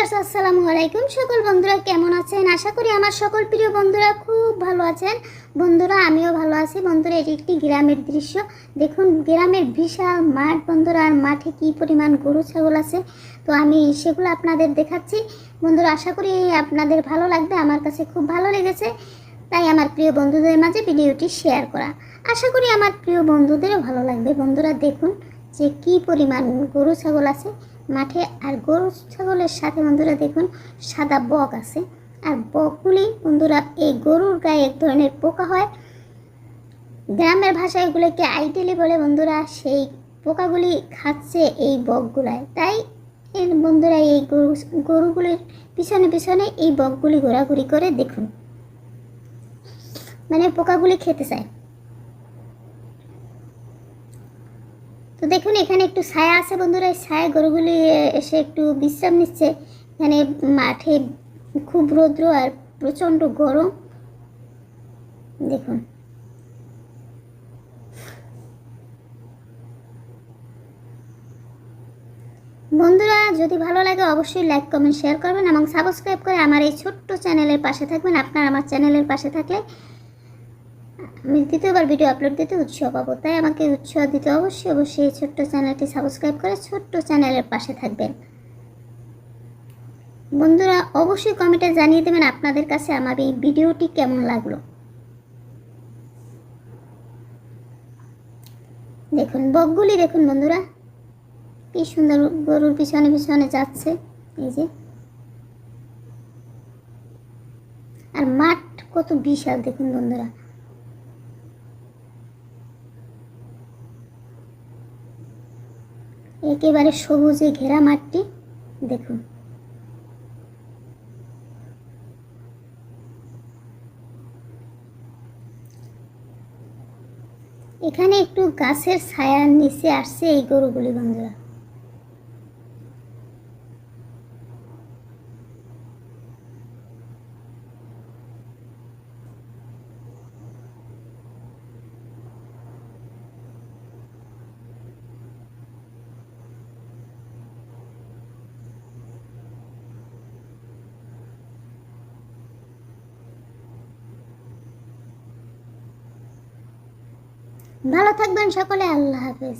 Viewers, আসসালামু আলাইকুম সকল বন্ধুরা, কেমন আছেন? আশা করি আমার সকল প্রিয় বন্ধুরা খুব ভালো আছেন। বন্ধুরা, আমিও ভালো আছি। বন্ধুরা, এটি একটি গ্রামের দৃশ্য। দেখুন, গ্রামের বিশাল মাঠ বন্ধুরা, আর মাঠে কি পরিমাণ গরু, ছাগল আছে? তো আমি সেগুলো আপনাদের দেখাচ্ছি। বন্ধুরা, আশা করি আপনাদের ভালো লাগবে, আমার কাছে খুব ভালো লেগেছে। তাই আমার প্রিয় বন্ধুদের মাঝে ভিডিওটি শেয়ার করা। আশা করি আমার প্রিয় বন্ধুদেরও ভালো লাগবে। বন্ধুরা, দেখুন যে কি পরিমাণ গরু, ছাগল আছে। মাঠে আর গরু ছাগলের সাথে বন্ধুরা দেখুন, সাদা বক আছে। আর বকগুলি বন্ধুরা, এই গরুর গায়ে এক ধরনের পোকা হয়। গ্রামের ভাষায় এগুলোকে আইটেলি বলে বন্ধুরা, সেই পোকাগুলি খাচ্ছে এই বকগুলায়। তাই এর বন্ধুরা, এই গরু, গরুগুলির পিছনে পিছনে এই বকগুলি ঘোরাঘুরি করে দেখুন। মানে পোকাগুলি খেতে চায়। তো দেখুন, এখানে একটু ছায়া আছে বন্ধুরা। এই ছায়া গরুগুলি এসে একটু বিশ্রাম নিচ্ছে। এখানে মাঠে খুব রৌদ্র আর প্রচণ্ড গরম। দেখুন। বন্ধুরা, যদি ভালো লাগে অবশ্যই লাইক, কমেন্ট, শেয়ার করবেন এবং সাবস্ক্রাইব করে আমার এই ছোট্ট চ্যানেলের পাশে থাকবেন। আপনার আমার চ্যানেলের পাশে থাকলে আমি দ্বিতীয়বার ভিডিও আপলোড দিতে উৎসাহ পাবো তাই আমাকে উৎসাহ দিতে অবশ্যই অবশ্যই এই ছোট্ট চ্যানেলটি সাবস্ক্রাইব করে ছোট্ট চ্যানেলের পাশে থাকবেন। বন্ধুরা, অবশ্যই কমেন্টে জানিয়ে দেবেন আপনাদের কাছে আমার এই ভিডিওটি কেমন লাগল। দেখুন, বকগুলি দেখুন বন্ধুরা, কি সুন্দর গরুর পিছনে পিছনে যাচ্ছে, এই যে। আর মাঠ কত বিশাল দেখুন বন্ধুরা। একেবারে সবুজে ঘেরা মাঠটি দেখুন। এখানে একটু গাছের ছায়ার নিচে আসছে এই গরুগুলি বন্ধুরা। ভালো থাকবেন সকলে আল্লাহ হাফেজ।